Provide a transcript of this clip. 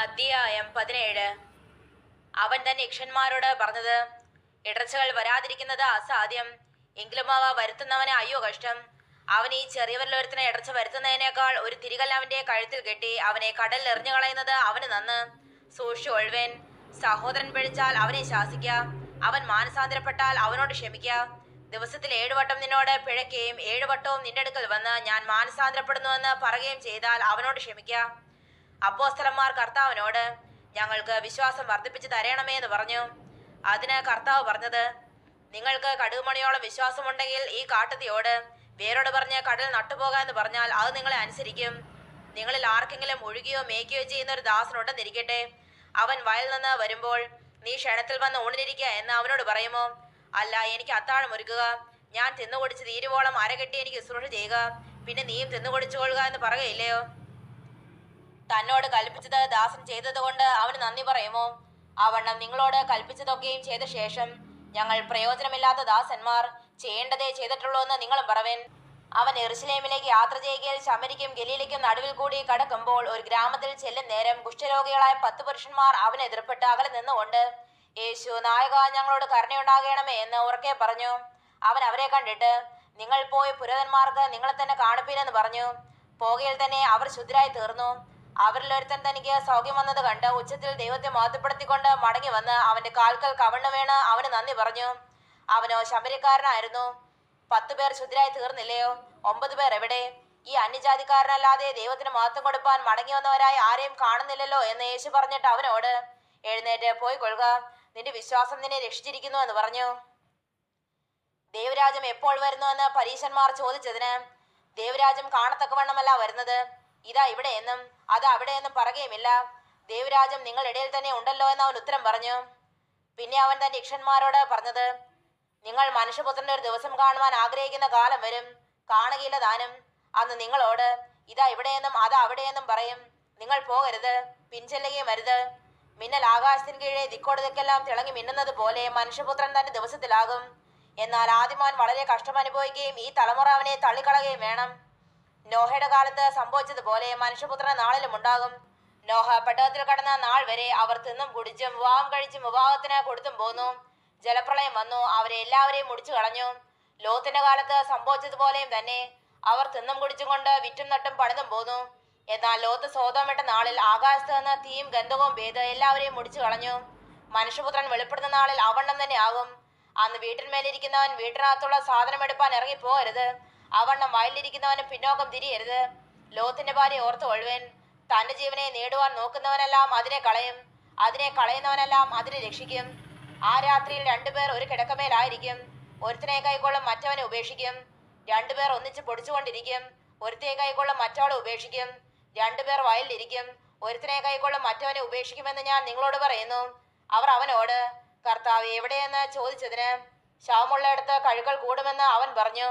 അധ്യായം പതിനേഴ്. അവൻ തന്നെ യക്ഷന്മാരോട് പറഞ്ഞത് ഇടർച്ചകൾ വരാതിരിക്കുന്നത് അസാധ്യം. എങ്കിലും അവ വരുത്തുന്നവന് അയ്യോ കഷ്ടം. അവൻ ഈ ചെറിയവരിലൊരുത്തിനെ ഇടർച്ച വരുത്തുന്നതിനേക്കാൾ ഒരു തിരികല്ല് അവന്റെ കഴുത്തിൽ കെട്ടി അവനെ കടലിൽ എറിഞ്ഞു കളയുന്നത് അവന് നന്ന്. സൂക്ഷിച്ചു ഒഴുവേൻ. സഹോദരൻ പിഴിച്ചാൽ അവനെ ശാസിക്ക. അവൻ മാനസാന്തരപ്പെട്ടാൽ അവനോട് ക്ഷമിക്ക. ദിവസത്തിൽ ഏഴുവട്ടം നിന്നോട് പിഴയ്ക്കുകയും ഏഴുവട്ടവും നിന്റെ അടുക്കൽ വന്ന് ഞാൻ മാനസാന്തരപ്പെടുന്നുവെന്ന് പറയുകയും ചെയ്താൽ അവനോട് ക്ഷമിക്ക. അപ്പോസ്തലന്മാർ കർത്താവിനോട് ഞങ്ങൾക്ക് വിശ്വാസം വർദ്ധിപ്പിച്ച് തരണമേ എന്ന് പറഞ്ഞു. അതിന് കർത്താവ് പറഞ്ഞത് നിങ്ങൾക്ക് കടുകുമണിയോളം വിശ്വാസമുണ്ടെങ്കിൽ ഈ കാട്ടുതീയോട് വേരോട് പറഞ്ഞ് കടൽ നട്ടുപോകാന്ന് പറഞ്ഞാൽ അത് നിങ്ങളെ അനുസരിക്കും. നിങ്ങളിൽ ആർക്കെങ്കിലും ഒഴുകിയോ മേയ്ക്കുകയോ ചെയ്യുന്ന ഒരു ദാസനുണ്ടെന്നിരിക്കട്ടെ അവൻ വയൽ നിന്ന് വരുമ്പോൾ നീ ക്ഷണത്തിൽ വന്ന് ഊണിനിരിക്കുക എന്ന് അവനോട് പറയുമോ? അല്ല എനിക്ക് അത്താഴം ഒരുക്കുക. ഞാൻ തിന്നുകൊടിച്ച് തീരുവോളം അരകെട്ടി എനിക്ക് ശുശ്രൂഷ ചെയ്യുക. പിന്നെ നീയും തിന്നുകൊടിച്ചുകൊള്ളുക എന്ന് പറയുകയില്ലയോ? തന്നോട് കൽപ്പിച്ചത് ദാസൻ ചെയ്തതുകൊണ്ട് അവന് നന്ദി പറയുമോ? അവണ്ണം നിങ്ങളോട് കൽപ്പിച്ചതൊക്കെയും ചെയ്ത ശേഷം ഞങ്ങൾ പ്രയോജനമില്ലാത്ത ദാസന്മാർ ചെയ്യേണ്ടതേ ചെയ്തിട്ടുള്ളൂ എന്ന് നിങ്ങളും പറവൻ. അവൻ എറുസലേമിലേക്ക് യാത്ര ചെയ്യുകയിൽ ശമരിക്കും ഗലീലയ്ക്കും നടുവിൽ കൂടി കടക്കുമ്പോൾ ഒരു ഗ്രാമത്തിൽ ചെല്ലും നേരം കുഷ്ഠരോഗികളായ പത്ത് പുരുഷന്മാർ അവനെ എതിർപ്പെട്ട് അകലെ നിന്നുകൊണ്ട് യേശു നായക ഞങ്ങളോട് കരുണയുണ്ടാകണമേ എന്ന് ഉറക്കെ പറഞ്ഞു. അവൻ അവരെ കണ്ടിട്ട് നിങ്ങൾ പോയി പുരോധന്മാർക്ക് നിങ്ങളെ തന്നെ കാണിപ്പീനെന്ന് പറഞ്ഞു. പോകയിൽ തന്നെ അവർ ശുദ്ധരായി തീർന്നു. അവരിൽ ഒരുത്തൻ തനിക്ക് സൗഖ്യം വന്നത് കണ്ട് ഉച്ചത്തിൽ ദൈവത്തെ മഹത്വപ്പെടുത്തിക്കൊണ്ട് മടങ്ങി വന്ന് അവന്റെ കാൽക്കൽ കവണ്ണ വീണ് അവന് നന്ദി പറഞ്ഞു. അവനോ ശബരിക്കാരനായിരുന്നു. പത്തു പേർ ശുദ്ധരായി തീർന്നില്ലയോ? ഒമ്പത് പേർ എവിടെ? ഈ അന്യജാതിക്കാരനല്ലാതെ ദൈവത്തിന് മഹത്വം കൊടുപ്പാൻ മടങ്ങി വന്നവരായി ആരെയും കാണുന്നില്ലല്ലോ എന്ന് യേശു പറഞ്ഞിട്ട് അവനോട് എഴുന്നേറ്റ് പോയി കൊള്ളുക നിന്റെ വിശ്വാസം നിന്നെ രക്ഷിച്ചിരിക്കുന്നു എന്ന് പറഞ്ഞു. ദേവരാജം എപ്പോൾ വരുന്നു എന്ന് പരീശന്മാർ ചോദിച്ചതിന് ദേവരാജം കാണത്തക്കവണ്ണമല്ല വരുന്നത്. ഇതാ ഇവിടെ എന്നും അത് അവിടെ എന്നും പറയുകയുമില്ല. ദേവരാജം നിങ്ങളിടയിൽ തന്നെ ഉണ്ടല്ലോ എന്ന് അവൻ ഉത്തരം പറഞ്ഞു. പിന്നെ അവൻ തന്റെ ഇക്ഷന്മാരോട് പറഞ്ഞത് നിങ്ങൾ മനുഷ്യപുത്രന്റെ ഒരു ദിവസം കാണുവാൻ ആഗ്രഹിക്കുന്ന കാലം വരും. കാണുകയില്ല താനും. അന്ന് നിങ്ങളോട് ഇതാ ഇവിടെയെന്നും അതാ അവിടെയെന്നും പറയും. നിങ്ങൾ പോകരുത് പിൻചെല്ലുകയും അരുത്. മിന്നൽ ആകാശത്തിന് കീഴേ ദിക്കോടതിക്കെല്ലാം തിളങ്ങി മിന്നുന്നത് പോലെ മനുഷ്യപുത്രൻ തന്റെ ദിവസത്തിലാകും. എന്നാൽ ആദ്യമാൻ വളരെ കഷ്ടം അനുഭവിക്കുകയും ഈ തലമുറ അവനെ തള്ളിക്കളയുകയും വേണം. നോഹയുടെ കാലത്ത് സംഭവിച്ചതുപോലെ മനുഷ്യപുത്രൻ നാളിലും ഉണ്ടാകും. നോഹ പെട്ടകത്തിൽ കടന്ന നാൾ വരെ അവർ തിന്നും കുടിച്ചും വിവാഹം കഴിച്ചും വിവാഹത്തിന് കൊടുത്തും പോന്നു. ജലപ്രളയം വന്നു അവരെ എല്ലാവരെയും മുടിച്ചു കളഞ്ഞു. ലോത്തിന്റെ കാലത്ത് സംഭവിച്ചതുപോലെയും തന്നെ അവർ തിന്നും കുടിച്ചും കൊണ്ട് വിറ്റും നട്ടും പണിതും പോന്നു. എന്നാൽ ലോത്ത് സ്വതമിട്ട നാളിൽ ആകാശത്ത് നിന്ന് തീയും ഗന്ധവും പെയ്ത് എല്ലാവരെയും മുടിച്ചു കളഞ്ഞു. മനുഷ്യപുത്രൻ വെളിപ്പെടുന്ന നാളിൽ അവണ്ണം തന്നെ ആകും. അന്ന് വീട്ടിന്മേലിരിക്കുന്നവൻ വീട്ടിനകത്തുള്ള സാധനം എടുപ്പാൻ ഇറങ്ങി പോകരുത് അവണ്ണം വയലിരിക്കുന്നവന് പിന്നോക്കം തിരിയരുത്. ലോത്തിന്റെ ഭാര്യ ഓർത്ത് ഒഴുവൻ തന്റെ ജീവനെ നേടുവാൻ നോക്കുന്നവനെല്ലാം അതിനെ കളയും. അതിനെ കളയുന്നവനെല്ലാം അതിനെ രക്ഷിക്കും. ആ രാത്രിയിൽ രണ്ടുപേർ ഒരു കിടക്കമേലായിരിക്കും. ഒരുത്തിനെ കൈക്കൊള്ളും മറ്റവനെ ഉപേക്ഷിക്കും. രണ്ടുപേർ ഒന്നിച്ച് പൊടിച്ചുകൊണ്ടിരിക്കും. ഒരുത്തിനെ കൈക്കൊള്ളും മറ്റവളെ ഉപേക്ഷിക്കും. രണ്ടുപേർ വയലിലിരിക്കും. ഒരുത്തിനെ കൈക്കൊള്ളും മറ്റവനെ ഉപേക്ഷിക്കുമെന്ന് ഞാൻ നിങ്ങളോട് പറയുന്നു. അവർ അവനോട് കർത്താവ് എവിടെയെന്ന് ചോദിച്ചതിന് ശവമുള്ളയിടത്ത് കഴുകൾ കൂടുമെന്ന് അവൻ പറഞ്ഞു.